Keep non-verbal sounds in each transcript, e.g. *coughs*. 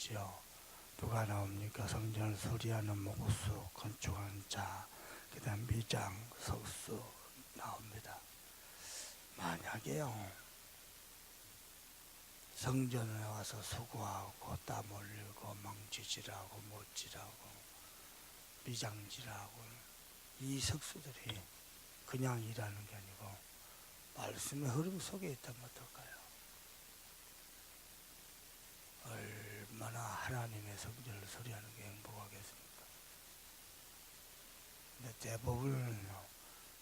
나오지요. 누가 나옵니까? 성전을 소리하는 목수, 건축한 자, 그 다음 미장, 석수 나옵니다. 만약에요. 성전에 와서 수고하고 땀 흘리고 망치질하고 못질하고 미장질하고 이 석수들이 그냥 일하는 게 아니고 말씀의 흐름 속에 있다면 어떨까요? 얼마나 하나님의 성전을 소리하는 게 행복하겠습니까? 근데 대부분은요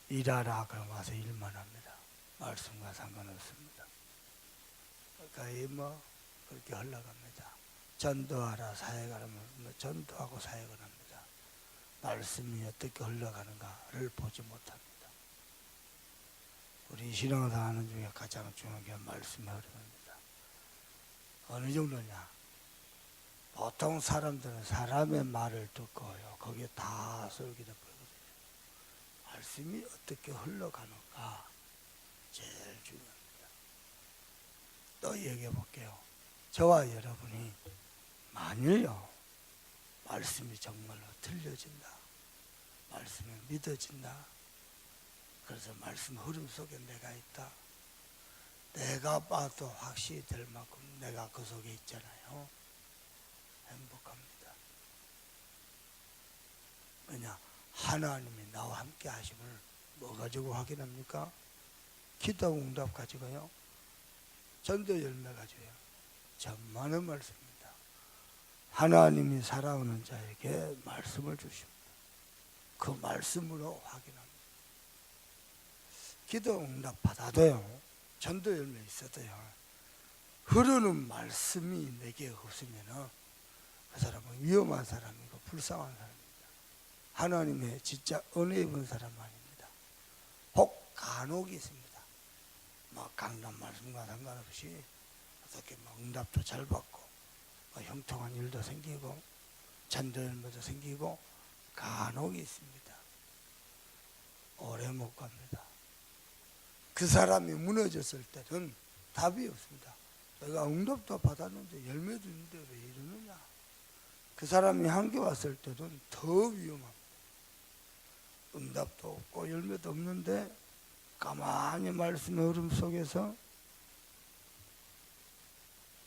일하라 그럼 와서 일만 합니다. 말씀과 상관없습니다. 그러니까 이뭐 그렇게 흘러갑니다. 전도하라 사역하라면 뭐 전도하고 사역을 합니다. 말씀이 어떻게 흘러가는가를 보지 못합니다. 우리 신앙생활하는 중에 가장 중요한 게 말씀의 흐름입니다. 어느 정도냐? 보통 사람들은 사람의 말을 듣고요. 거기에 다 설기도 보거든요. 말씀이 어떻게 흘러가는가 제일 중요합니다. 또 얘기해 볼게요. 저와 여러분이 만일요 말씀이 정말로 들려진다. 말씀이 믿어진다. 그래서 말씀 흐름 속에 내가 있다. 내가 봐도 확실히 될 만큼 내가 그 속에 있잖아요. 행복합니다. 왜냐? 하나님이 나와 함께 하심을 뭐 가지고 확인합니까? 기도 응답 가지고요. 전도 열매 가지고요. 전만의 말씀입니다. 하나님이 살아오는 자에게 말씀을 주십니다. 그 말씀으로 확인합니다. 기도 응답 받아도요. 전도 열매 있어도요. 흐르는 말씀이 내게 없으면은 그 사람은 위험한 사람이고 불쌍한 사람입니다. 하나님의 진짜 은혜 입은 사람 아닙니다. 혹 간혹이 있습니다. 뭐 강남 말씀과 상관없이 어떻게 뭐 응답도 잘 받고 뭐 형통한 일도 생기고 열매도 생기고 간혹이 있습니다. 오래 못 갑니다. 그 사람이 무너졌을 때는 답이 없습니다. 내가 응답도 받았는데 열매도 있는데 왜 이러느냐? 그 사람이 한계 왔을 때는 더 위험합니다. 응답도 없고 열매도 없는데 가만히 말씀의 흐름 속에서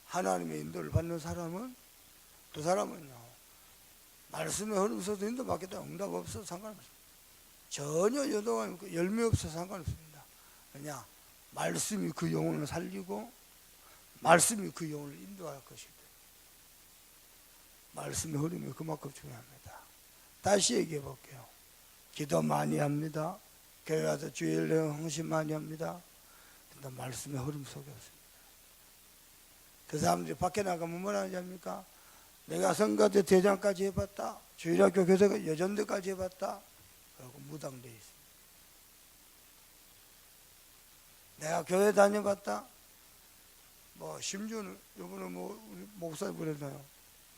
하나님의 인도를 받는 사람은 그 사람은요 말씀의 흐름 속에서 인도 받겠다 응답 없어도 상관없습니다. 전혀 여동하면 열매 없어도 상관없습니다. 왜냐 말씀이 그 영혼을 살리고 말씀이 그 영혼을 인도할 것이다. 말씀의 흐름이 그만큼 중요합니다. 다시 얘기해 볼게요. 기도 많이 합니다. 교회 와서 주일 헌신 많이 합니다. 근데 말씀의 흐름 속에 없습니다. 그 사람들이 밖에 나가면 뭐라 하지 합니까? 내가 성가대 대장까지 해봤다. 주일학교 교사가 여전대까지 해봤다. 그리고 무당돼 있습니다. 내가 교회 다녀봤다. 뭐 심지어는 이번에 뭐 목사님 그랬나요?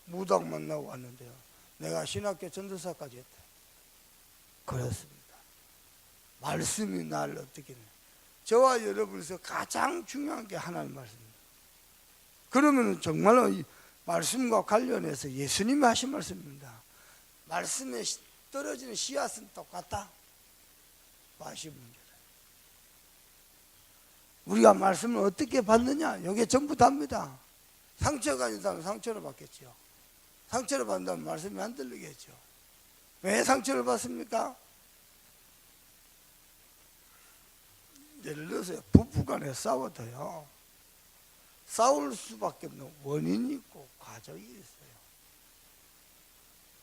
무당 만나고 왔는데요. 내가 신학교 전도사까지 했다. 그렇습니다. 말씀이 나를 어떻게 해 저와 여러분에서 가장 중요한 게 하나님 말씀입니다. 그러면 정말로 이 말씀과 관련해서 예수님이 하신 말씀입니다. 말씀에 시- 떨어지는 씨앗은 똑같다. 맛이 문제다. 우리가 말씀을 어떻게 받느냐? 이게 전부 답니다. 상처가 있다면 상처를 받겠죠. 상처를 받는다면 말씀이 안 들리겠죠. 왜 상처를 받습니까? 예를 들어서 부부간에 싸워도요. 싸울 수밖에 없는 원인이 있고 과정이 있어요.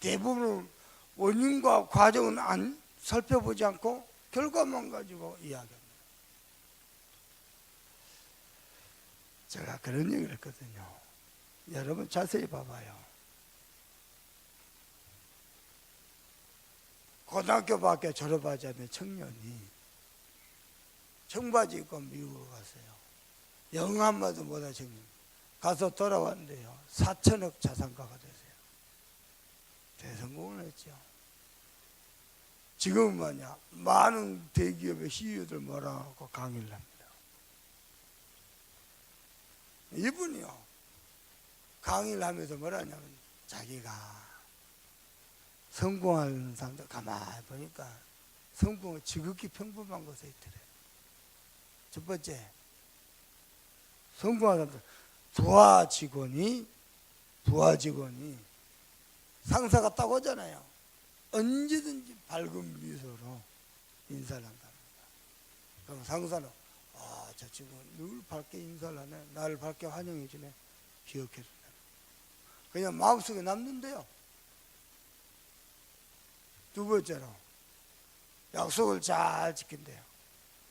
대부분 원인과 과정은 안 살펴보지 않고 결과만 가지고 이야기합니다. 제가 그런 얘기를 했거든요. 여러분 자세히 봐봐요. 고등학교 밖에 졸업하지 않은 청년이 청바지 입고 미국으로 갔어요. 영어 한마디 못한 청년. 가서 돌아왔는데요. 4천억 자산가가 됐어요. 대성공을 했죠. 지금은 뭐냐. 많은 대기업의 CEO들 뭐라고 강의를 합니다. 이분이요. 강의를 하면서 뭐라냐면 자기가 성공하는 사람들 가만히 보니까 성공은 지극히 평범한 것에 있더래. 첫 번째, 성공하는 사람들 부하 직원이 부하 직원이 상사가 딱 오잖아요. 언제든지 밝은 미소로 인사를 한답니다. 그럼 상사는 아, 저 친구 늘 밝게 인사를 하네. 나를 밝게 환영해 주네. 기억해 준다. 그냥 마음속에 남는데요. 두 번째로 약속을 잘 지킨대요.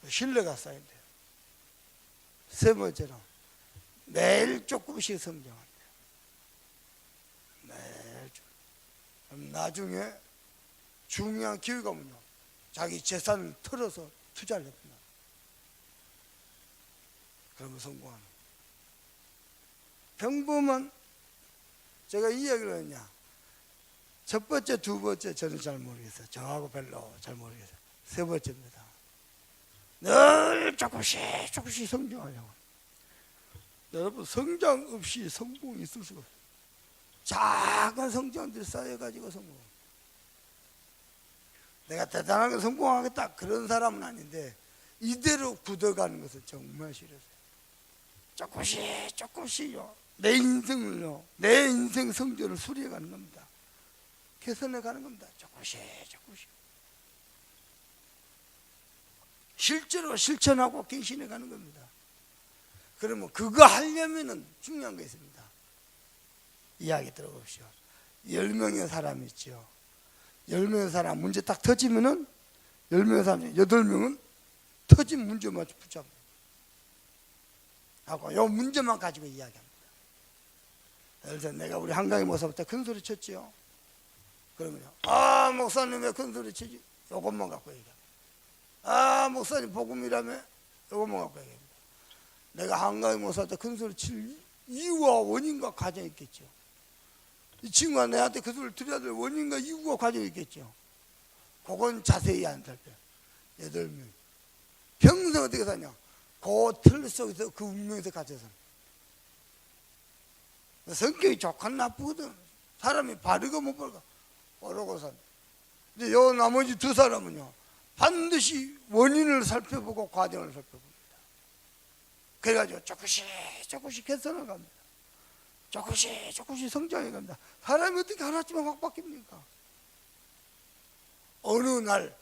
신뢰가 쌓인대요. 세 번째로 매일 조금씩 성장한대요. 매일 조 그럼 나중에 중요한 기회가 뭐냐? 자기 재산을 털어서 투자를 했구나. 그러면 성공하는. 거예요. 평범한 제가 이 이야기를 했냐? 첫 번째, 두 번째 저는 잘 모르겠어요. 저하고 별로 잘 모르겠어요. 세 번째입니다. 늘 조금씩 조금씩 성장하려고. 여러분 성장 없이 성공이 있을 수가 없어요. 작은 성장들 쌓여가지고 성공. 내가 대단하게 성공하겠다 그런 사람은 아닌데 이대로 굳어가는 것은 정말 싫어요. 조금씩 조금씩요. 내 인생을요. 내 인생 성전을 수리해가는 겁니다. 개선해 가는 겁니다. 조금씩 조금씩. 실제로 실천하고 갱신해 가는 겁니다. 그러면 그거 하려면은 중요한 게 있습니다. 이야기 들어봅시오. 열 명의 사람이 있죠. 열 명의 사람 문제 딱 터지면은 열 명의 사람 중에 명은 터진 문제만 붙잡고 하고 요 문제만 가지고 이야기합니다. 예를 들어 내가 우리 한강의 목사부터 큰 소리 쳤지요. 그러면요. 아 목사님 왜 큰 소리 치지? 요것만 갖고 얘기합니다. 아 목사님 복음이라며 요것만 갖고 얘기합니다. 내가 한강의 목사한테 큰 소리 칠 이유와 원인과 과정이 있겠죠. 이 친구가 내한테 그 소리를 들어야 될 원인과 이유가 과정이 있겠죠. 그건 자세히 안 살펴. 여덟 명. 평생 어떻게 사냐? 그 틀 속에서 그 운명에서 갇혀서. 성격이 좋건 나쁘거든. 사람이 바르고 못 바르고 산. 근데 요 나머지 두 사람은요. 반드시 원인을 살펴보고 과정을 살펴봅니다. 그래가지고 조금씩 조금씩 개선을 갑니다. 조금씩 조금씩 성장해 갑니다. 사람이 어떻게 하나쯤에 확 바뀝니까? 어느 날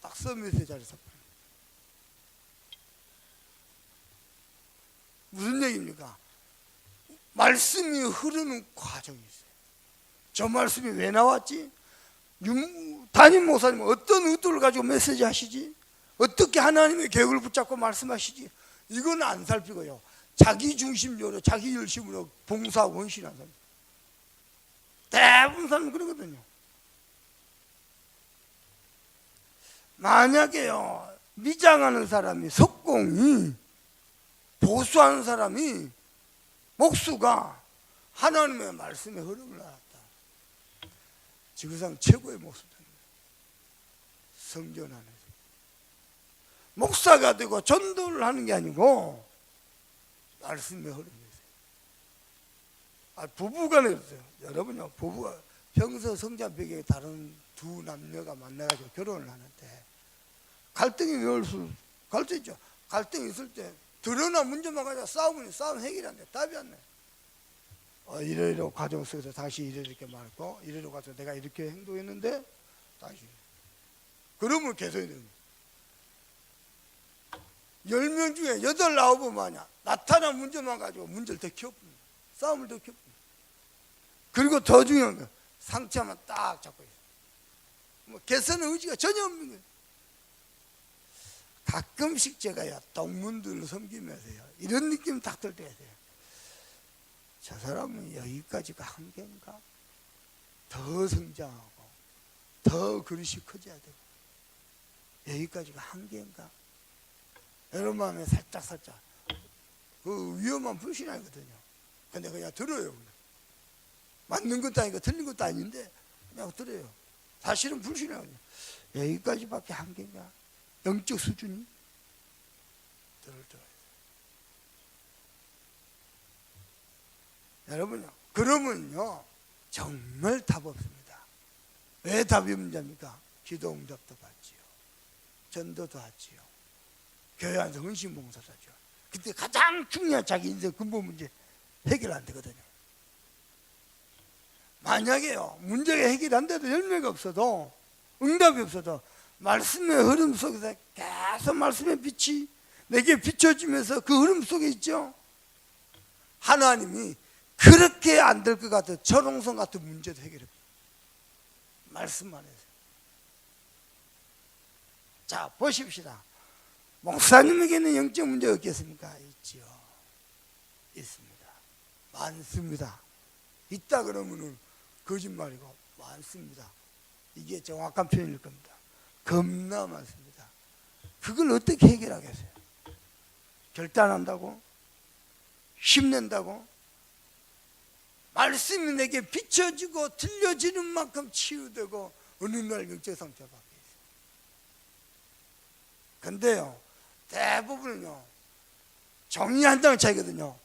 딱 서밋의 자리에서 무슨 얘기입니까? 말씀이 흐르는 과정이 있어요. 저 말씀이 왜 나왔지? 윤- 담임 목사님 어떤 의도를 가지고 메시지 하시지? 어떻게 하나님의 계획을 붙잡고 말씀하시지? 이건 안 살피고요. 자기 중심적으로 자기 열심으로 봉사하고 헌신한 사람. 대부분 사람은 그러거든요. 만약에요, 미장하는 사람이, 석공이, 보수하는 사람이, 목수가 하나님의 말씀에 흐름을. 지구상 최고의 목수입니다. 성전 안에서. 목사가 되고 전도를 하는 게 아니고, 말씀의 흐름이세요. 아, 부부간에 있어요. 여러분요, 부부가 평소 성장 배경이 다른 두 남녀가 만나가지고 결혼을 하는데 갈등이 왜올 수? 갈등 있죠. 갈등이 있을 때 드러나 문제만 가지고 싸우면 싸움 해결이 안 돼. 답이 안 돼. 어, 이러이러 과정 속에서 다시 이렇게 말했고 이러이러 가서 내가 이렇게 행동했는데 다시 그러면 개선이 되는 거예요. 10명 중에 8, 9분 마냐 나타난 문제만 가지고 문제를 더 키워봅니다. 싸움을 더 키워봅니다. 그리고 더 중요한 건 상처만 딱 잡고 있어요. 뭐 개선의 의지가 전혀 없는 거예요. 가끔씩 제가요, 동문들을 섬기면서요, 이런 느낌 딱 들 때가 돼요. 저 사람은 여기까지가 한계인가? 더 성장하고, 더 그릇이 커져야 되고, 여기까지가 한계인가? 여러분 마음에 살짝 살짝 그 위험한 불신앙이거든요. 근데 그냥 들어요. 그냥. 맞는 것도 아니고 틀린 것도 아닌데 그냥 들어요. 사실은 불신앙이에요. 여기까지밖에 한계인가? 영적 수준이 들을 때가 있어요. 여러분요, 그러면요 정말 답 없습니다. 왜 답이 문제입니까? 기도 응답도 받지요. 전도도 하지요. 교회 안에서 헌신 봉사도 하죠. 근데 가장 중요한 자기 인생 근본 문제 해결 안 되거든요. 만약에요 문제가 해결 안 돼도 열매가 없어도 응답이 없어도 말씀의 흐름 속에서 계속 말씀의 빛이 내게 비춰지면서 그 흐름 속에 있죠. 하나님이 그렇게 안 될 것 같은 저롱성 같은 문제도 해결해. 말씀만 해서. 자, 보십시다. 목사님에게는 영적 문제가 없겠습니까? 있지요. 있습니다. 많습니다. 있다 그러면은 거짓말이고 많습니다. 이게 정확한 표현일 겁니다. 겁나 많습니다. 그걸 어떻게 해결하겠어요? 결단한다고? 힘낸다고? 말씀이 내게 비춰지고 들려지는 만큼 치유되고 어느 날 상처가 받게 있어요. 근데요, 한장 차이거든요.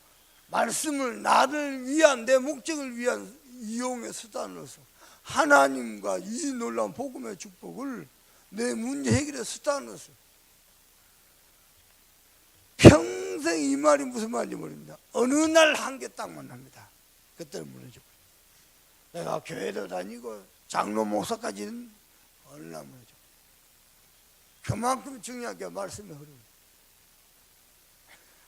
말씀을 나를 위한 내 목적을 위한 이용의 수단으로서 하나님과 이 놀라운 복음의 축복을 내 문제 해결의 수단으로서 평생 이 말이 무슨 말인지 모릅니다. 어느 날 한 개 딱 만납니다. 그때는 무너져. 내가 교회도 다니고 장로 목사까지는 어느 날 무너져. 그만큼 중요하게 말씀의 흐름.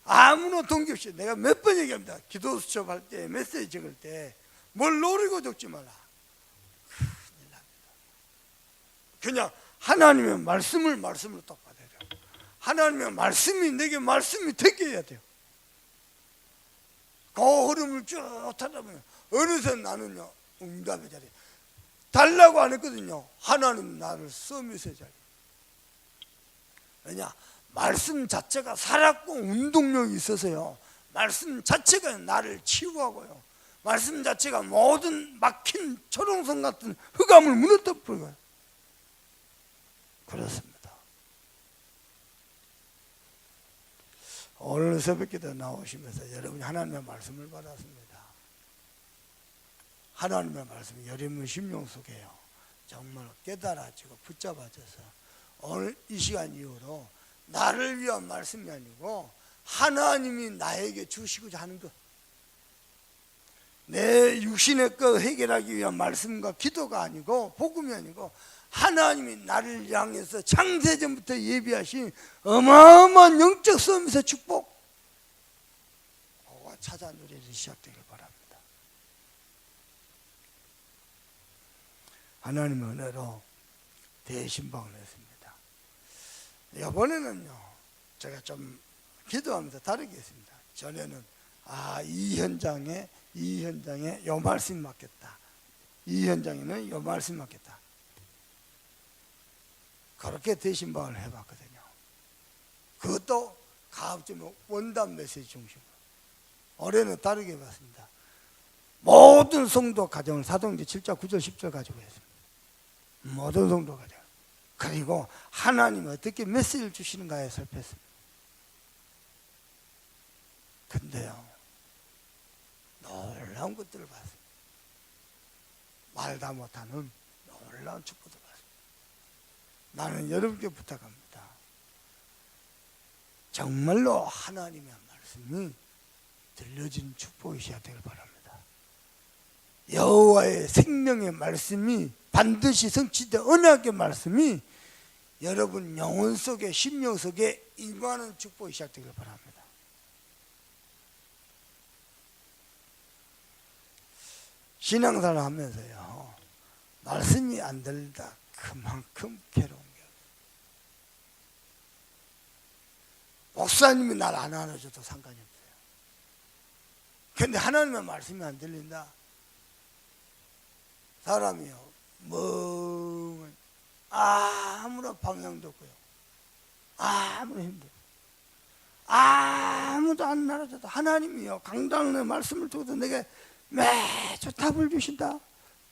아무런 동기 없이 내가 몇 번 얘기합니다. 기도 수첩할 때 메시지 적을 때 뭘 노리고 적지 마라. 큰일 납니다. 그냥 하나님의 말씀을 말씀으로 딱 받아야 돼요. 하나님의 말씀이 내게 말씀이 되게 해야 돼요. 그 흐름을 쭉 타다 보면 어느새 나는요 응답의 자리 달라고 안 했거든요. 하나님 나를 서밋의 자리. 왜냐? 말씀 자체가 살았고 운동력이 있어서요. 말씀 자체가 나를 치유하고요. 말씀 자체가 모든 막힌 초롱성 같은 흑암을 무너뜨려요. 그렇습니다. 오늘 새벽기도 나오시면서 여러분이 하나님의 말씀을 받았습니다. 하나님의 말씀이 여러분 심령 속에요. 정말 깨달아지고 붙잡아져서 오늘 이 시간 이후로 나를 위한 말씀이 아니고 하나님이 나에게 주시고자 하는 것. 내 육신의 것 해결하기 위한 말씀과 기도가 아니고 복음이 아니고 하나님이 나를 향해서 창세전부터 예비하신 어마어마한 영적 서밋의 축복 찾아 누리기 시작되길 바랍니다. 하나님의 은혜로 대신방을 했습니다. 이번에는요 제가 좀 기도하면서 다르게 했습니다. 전에는 아 이 현장에 이 현장에 요 말씀 맞겠다. 이 현장에는 요 말씀 맞겠다. 그렇게 대신방을 해봤거든요. 그것도 가급적 원단 메시지 중심으로. 올해는 다르게 해봤습니다. 모든 성도 가정을 사도행전 7장 9절 10절 가지고 했습니다. 모든 성도 가정. 그리고 하나님이 어떻게 메시지를 주시는가에 살폈습니다. 근데요, 놀라운 것들을 봤습니다. 말다 못하는 놀라운 축복들. 나는 여러분께 부탁합니다. 정말로 하나님의 말씀이 들려진 축복이 시작되길 바랍니다. 여호와의 생명의 말씀이 반드시 성취된 언약의 말씀이 여러분 영혼 속에 심령 속에 임하는 축복이 시작되길 바랍니다. 신앙생활 하면서요 말씀이 안 들다 그만큼 괴로운 게 목사님이 날 안 안아줘도 상관이 없어요. 근데 하나님의 말씀이 안 들린다. 사람이요, 멍 아무런 방향도 없고요. 아무런 힘도 아무도 안 알아줘도 하나님이요, 강당의 말씀을 두고도 내게 매주 답을 주신다.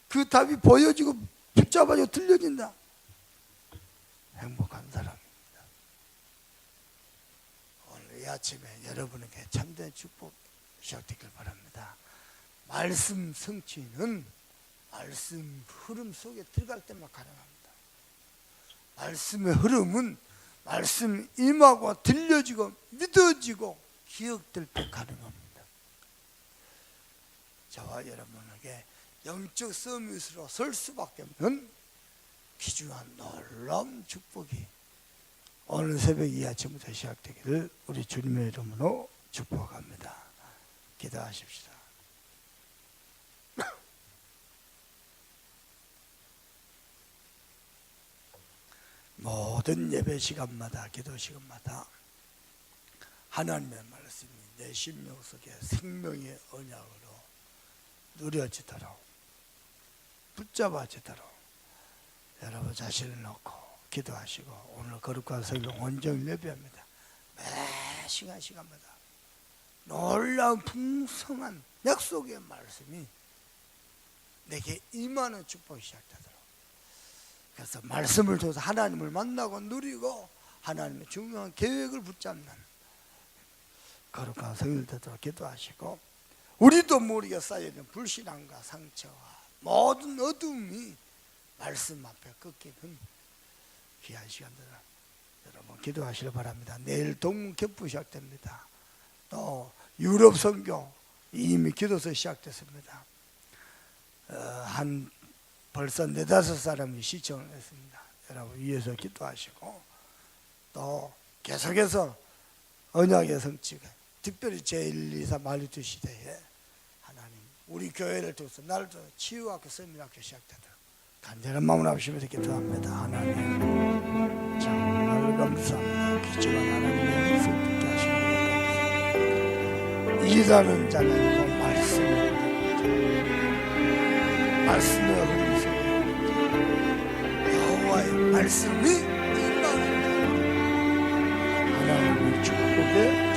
그 답이 보여지고 붙잡아줘 들려진다. 행복한 사람입니다. 오늘 이 아침에 여러분에게 참된 축복 시작되길 바랍니다. 말씀 성취는 말씀 흐름 속에 들어갈 때만 가능합니다. 말씀의 흐름은 말씀 임하고 들려지고 믿어지고 기억될 때 가능합니다. 저와 여러분에게 영적 서밋으로 설 수밖에 없는 귀중한 놀라운 축복이 오늘 새벽 이 아침부터 시작되기를 우리 주님의 이름으로 축복합니다. 기도하십시다. *coughs* 모든 예배 시간마다 기도 시간마다 하나님의 말씀이 내 심령 속에 생명의 언약으로 누려지도록 붙잡아지도록 여러분 자신을 놓고 기도하시고 오늘 거룩한 성령 온전히 예배합니다. 매 시간 시간마다 놀라운 풍성한 약속의 말씀이 내게 임하는 축복이 시작되도록 그래서 말씀을 통해서 하나님을 만나고 누리고 하나님의 중요한 계획을 붙잡는 거룩한 성일 되도록 기도하시고 우리도 모르게 쌓여있는 불신앙과 상처와 모든 어둠이 말씀 앞에 꺾이는 귀한 시간들을 여러분 기도하시길 바랍니다. 내일 동문 캠프 시작됩니다. 또 유럽 선교 이미 기도서 시작됐습니다. 어, 한 벌써 네다섯 사람이 시청을 했습니다. 여러분 위에서 기도하시고 또 계속해서 언약의 성취가 특별히 제1, 2, 3 말리투 시대에 하나님 우리 교회를 통해서 나를 통해 치유학교, 세미학교 시작되도록 간절한 마음을 합시면서 기도합니다. 하나님 정말 감사합니다. 귀중한 하나님의 하시는 일하는 자는 그 말씀을. 말씀의 흐름 속에 여호와의 말씀이 임하는 자. 하나님의 축복에